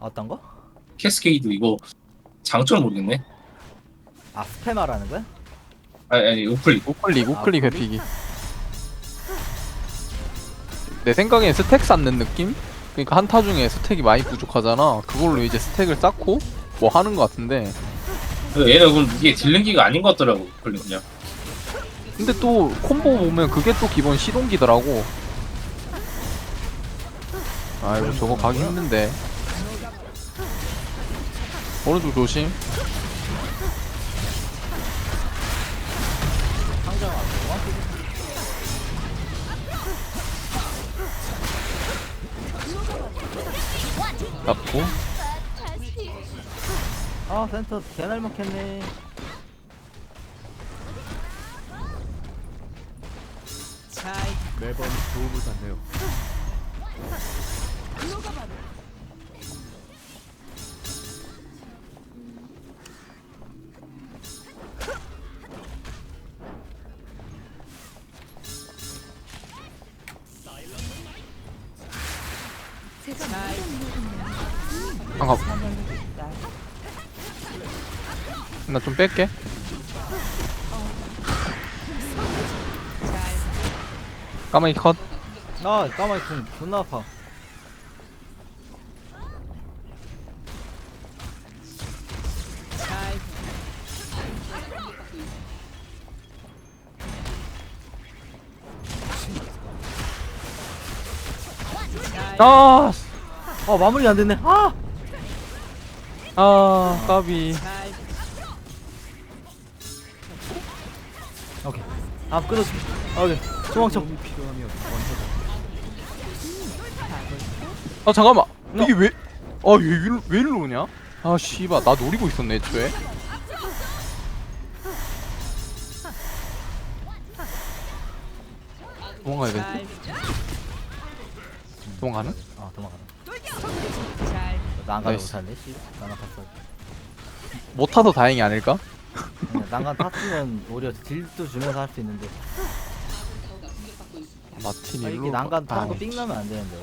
어떤 거? 캐스케이드 이거 장점 모르겠네. 아 스페마라는 거야? 아니 아니 우클릭. 우클릭 우클릭 아, 회피기 내 생각엔 스택 쌓는 느낌? 그러니까 한타 중에 스택이 많이 부족하잖아 그걸로 이제 스택을 쌓고 뭐 하는 것 같은데 얘는 그럼 이게 딜링기가 아닌 것 같더라고 우클릭 그냥. 근데 또 콤보 보면 그게 또 기본 시동기더라고 아이고 저거 가기 힘든데 오른쪽 조심? 잡고. 아 센터 개날 먹겠네. 매번 도움을 받네요. 한가 나좀 뺄게. 까마귀 컷. 아 까마귀 군 존나 아파. 아, 아 마무리 안 됐네 아 아, 까비. 오케이 아 끊어줄게 아, 오케이 도망쳐 아, 잠깐만. 이게 왜, 아, 얘 왜, 왜 일로 오냐? 아, 씨발, 나 노리고 있었네, 애초에. 도망가야 되지? 도망가는? 아 도망가라 난간 나이스. 못하네 씨 난간 탔어 못 타서 다행이 아닐까? 그냥 난간 탔으면 오히려 딜도 주면서 할 수 있는데 마틴이 아, 일로. 이게 난간 타고 아, 삥 나면 안 되는데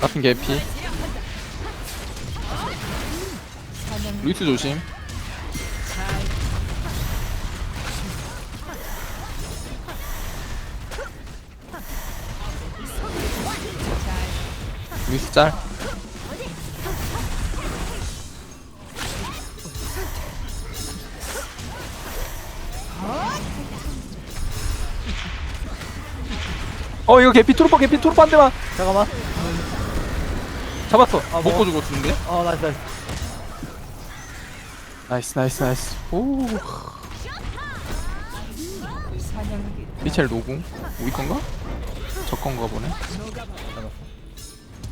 같은 개피. 루이스 조심. 루이스 짤. 어 이거 개피 트루퍼 개피 트루퍼 한 대만 잠깐만 잡았어 아, 먹고 먹어. 죽었는데 어 나이스 나이스 나이스 나이스 나이스 오 미첼 노궁 우리 건가? 저 건가 보네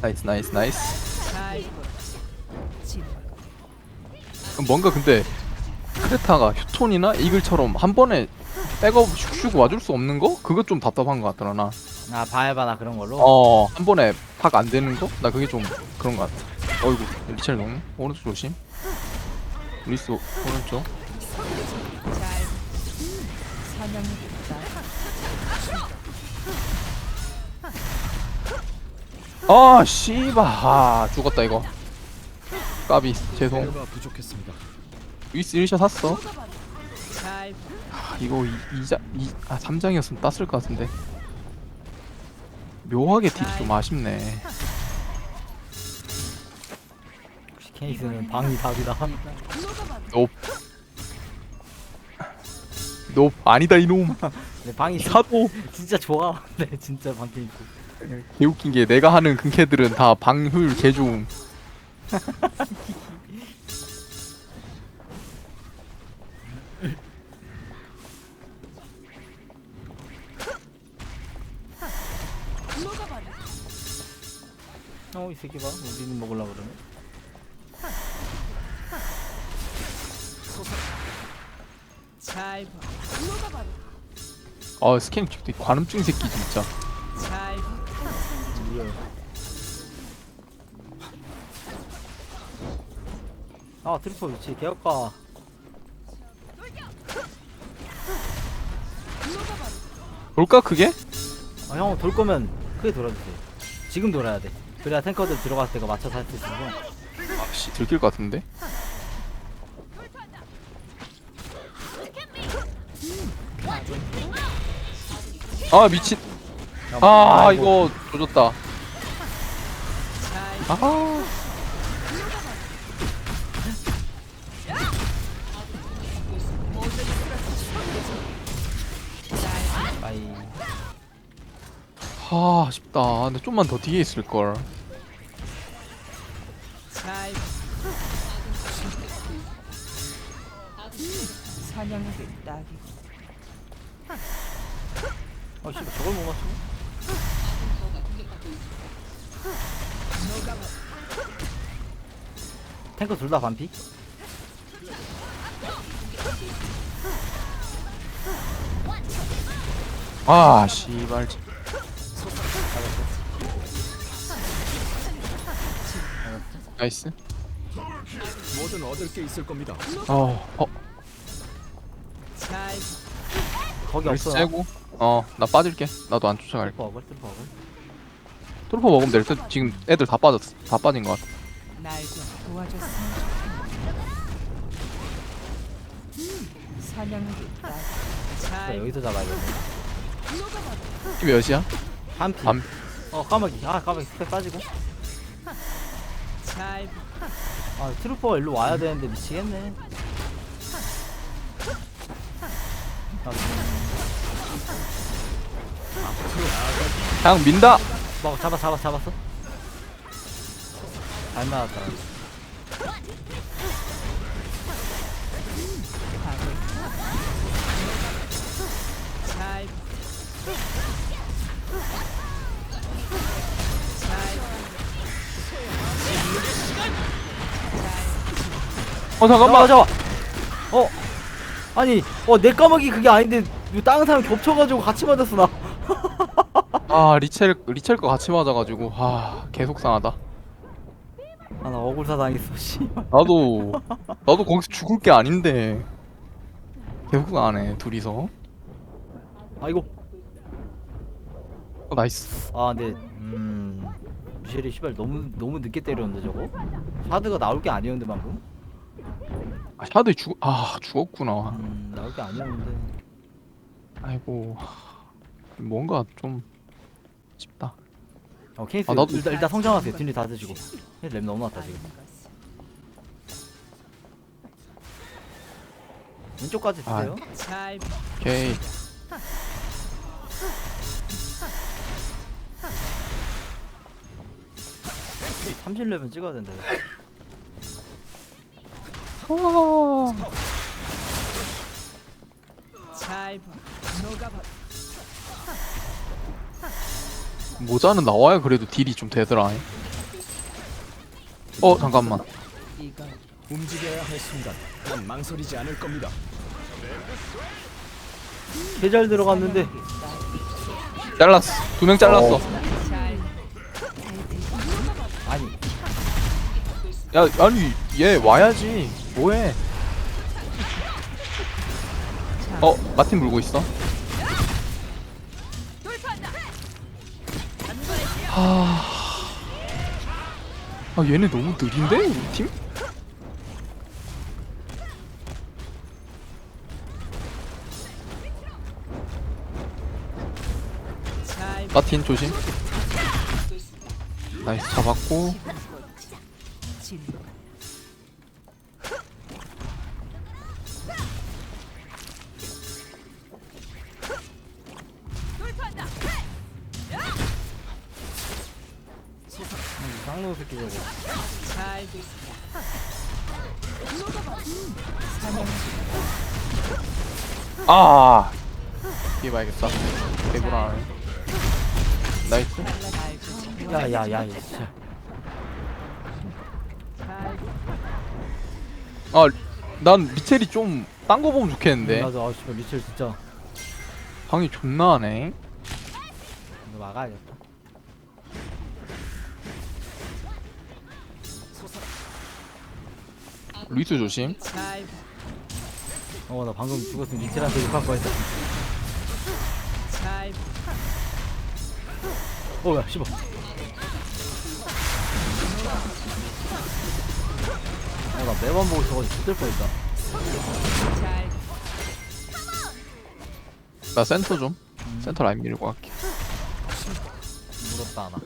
나이스 나이스 나이스 뭔가 근데 크레타가 휴톤이나 이글처럼 한 번에 백업 슉슉 와줄 수 없는 거? 그거 좀 답답한 것 같더라 나 아 바에바나 그런 걸로 어, 한 번에 팍 안 되는 거? 나 그게 좀 그런 것 같아. 어이구, 리첼 너무 오른쪽 조심. 오- 오른쪽. 아, 씨바, 아, 죽었다 이거. 까비, 죄송. 가 부족했습니다. 위스 1샷 샀어. 아, 이거 2장, 2, 아, 3장이었으면 땄을 것 같은데. 묘하게 딜이 좀 아쉽네. 케이스는 방이 답이다 높. 높 아니다 이놈. 내 방이 진- 사도. 진짜 좋아 네 진짜 방 케이스 개웃긴 게 내가 하는 근캐들은 다 방효율 개좋음. 어이 새끼 봐 우리는 먹으려고 그러네 아 스캔 찍도 관음증 새끼 진짜. 아 트리퍼 위치 개업가. 볼까 그게? 아, 형돌 거면 크게 돌아주세요. 지금 돌아야 돼. 그래야 탱커들 들어갔을 때가 맞춰서 할 수 있어서 아 씨 들킬 것 같은데 아 미친. 아 이거 조졌다. 아. 아이 아, 아쉽다. 근데 좀만 더 뒤에 있을걸. 사냥하기 딱이 아 씨발 저걸 못 맞추네? 탱커 둘다 반피? 아 씨발. 나이스. 뭐든 얻을 게 있을 겁니다. 어, 어. 거기 없어 어 나 빠질게. 나도 안 쫓아갈게. 트리퍼 어글 트루퍼 먹으면 될 듯 지금 애들 다 빠졌어 다 빠진 것 같아. 날좀 도와줬으면 좋겠네. 자, 여기서 잡아야겠네. 이게 몇이야? 반피. 반어 까마귀. 아 까마귀. 스펙 빠지고. 잘 아 트루퍼가 일로 와야 되는데 미치겠네. 아, 그냥 민다. 막 잡아 잡아 잡았어. 잘 맞았다. 잘어 잠깐만. 잠깐만 잡아. 어? 아니 어내 까마귀 그게 아닌데 이거 다른 사람 겹쳐가지고 같이 맞았어 나 아 리첼 리첼 거 같이 맞아가지고. 아 계속 상하다. 아 나 억울사 당했어 씨 나도 나도 거기서 죽을 게 아닌데. 계속 상하네 둘이서. 아이고 어, 나이스. 아 근데 음 미셸이 씨발 너무 너무 늦게 때렸는데 저거? 샤드가 나올 게 아니었는데 방금? 아 샤드 죽, 아 죽었구나. 음 나올 게 아니었는데. 아이고 뭔가 좀 쉽다. 어 케이스 아, 나도- 일단, 일단 성장하세요. 뒷일 다 드시고. 랩 너무 났다 지금. 왼쪽까지 아. 드세요. 잘 오케이. 삼 30렙은 찍어야 된다. 잘 녹아버 모자는 나와야 그래도 딜이 좀 되더라. 어 잠깐만. 움직여야 할 순간 난 망설이지 않을 겁니다. 개잘 들어갔는데. 잘랐어. 두 명 잘랐어. 잘 아니. 야 아니 얘 와야지. 뭐해? 어 마틴 물고 있어 아... 아 얘네 너무 느린데 우리 팀? 잘 마틴 조심 나이스 잡았고 잘 아! 이게 봐야겠다. 개구나. 나이스. 야야야 진짜. 아난 미첼이 좀 딴 거 보면 좋겠는데. 나도 아 씨발 리첼 진짜. 방이 존나 하네. 이거 막아야겠다 루이스 조심 잘 봐. 어나 방금 죽었으면 리첼한테 욕할 뻔했다. 어야 씨발 어나 매번 보고 저거 죽을 뻔했다 봐. 나 센터 좀 센터 라인 밀고 갈게 물었다 하나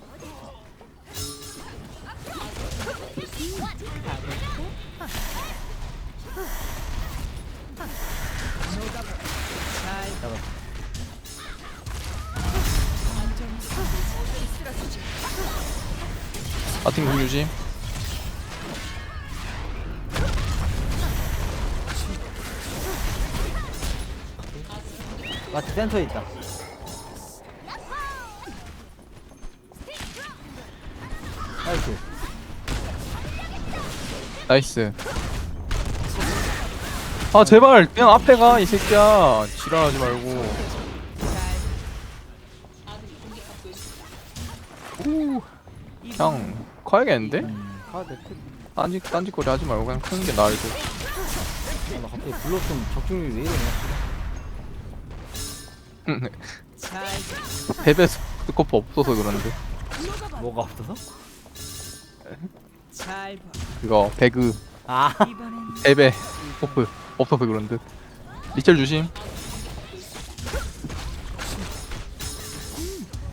마틴 공 유지 마치 센터에 있다. 나이스. 나이스. 아 제발 그냥 앞에 가 이 새끼야. 지랄하지 말고. 오, 그 냥 커야겠는데? 음특 딴짓 딴짓거리 하지 말고 그냥 크는 게 나을 듯. 아, 나 갑자기 블러썸 적중률이 왜 이러냐. 베베 스코프 없어서 그러는데 뭐가 없어서? 그거 배그 아 베베 스코프 없어서 그런 듯 리첼 조심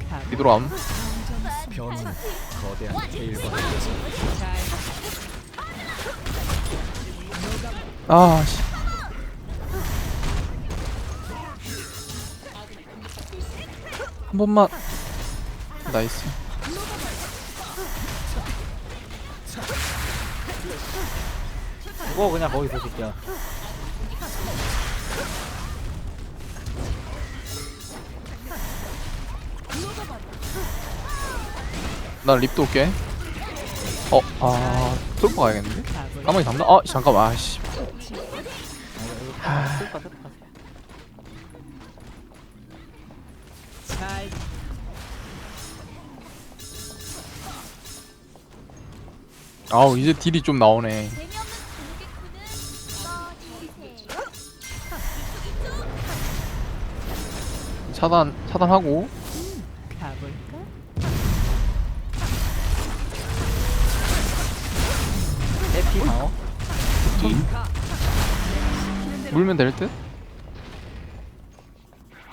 가볼. 뒤돌아옴 변호는 거대한 제일과 잘 봐. 아씨. 한 번만. 나이스. 죽어 그냥 거기서 새끼야 나 립도 올게 어 아 뚫고 가야겠는데. 까마귀 잡나? 아 잠깐만 아씨 아. 아우 이제 딜이 좀 나오네. 차단 차단하고 피 방어 물면 될 듯?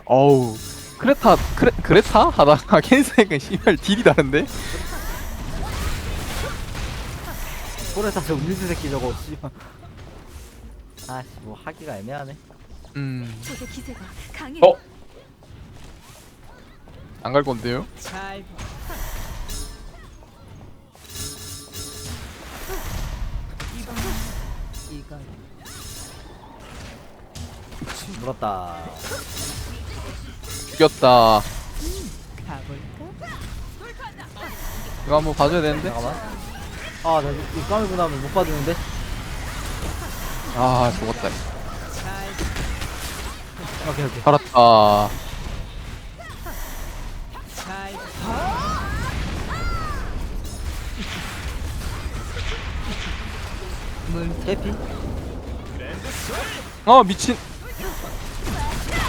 어우 크레타 크레 크레타 하다가 캔슬니까 씨발 딜이 다른데? 꼬레타 저 음료수 새끼 저거 씨발 아씨 뭐 하기가 애매하네 음안 갈 적의 기세가 강해. 어? 건데요? 잘 봐. 이걸 물었다. 죽였다. 가볼까? 이거 한번 봐줘야 되는데? 잠깐만. 아나 이 까밀고 나면 못 받는데? 아 죽었다. 잘. 오케이 오케이. 살았다 해피 아 미친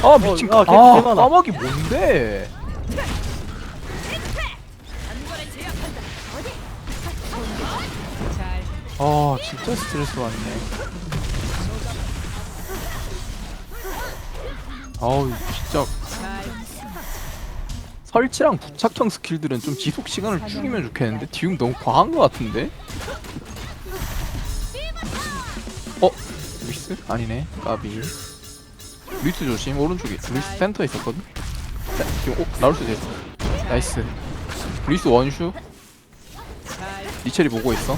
아 미친 어, 아, 아, 개- 개 많아. 까마귀 뭔데? 잘아 진짜 스트레스 받네 아우 진짜 잘 설치랑 부착형 스킬들은 좀 지속 시간을 줄이면 좋겠는데 디움 너무 과한 것 같은데? 어? 루이스? 아니네. 까비. 루이스 조심. 오른쪽에 루이스 센터에 있었거든? 자, 지금 오 나올 수도 있어. 나이스. 루이스 원슈. 잘 리첼이 보고 있어.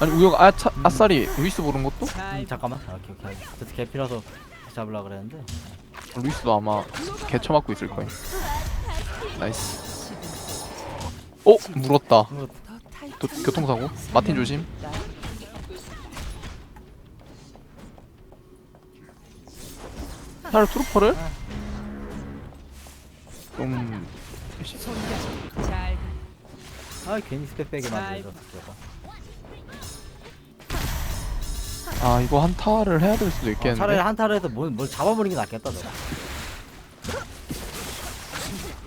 아니 우영 아차, 아싸리 루이스 보는 것도? 잘 음, 잠깐만. 아, 오케이 오케이. 그래서 개피라서 잡으려 그랬는데. 루이스도 아마 개 쳐 맞고 있을 거야. 나이스. 어? 물었다. 도, 교통사고. 마틴 조심 차를 트루퍼를? 좀 잘. 아 괜히 스펙 빼게 만들었어 저거. 아 이거 한타를 해야 될 수도 어, 있겠는데? 차라리 한타를 해서 뭘, 뭘 잡아버리는 게 낫겠다 너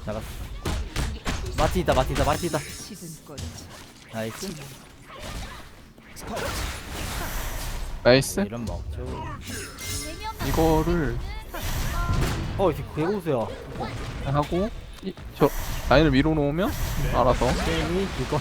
잡았어. 마티 있다 마티 있다 마티 있다. 시든 꽃 나이스. 나이스. 이런 먹죠. 이거를 어 이렇게 개고수야. 하고 이, 저 라인을 밀어 놓으면? 알아서. 게임이 이거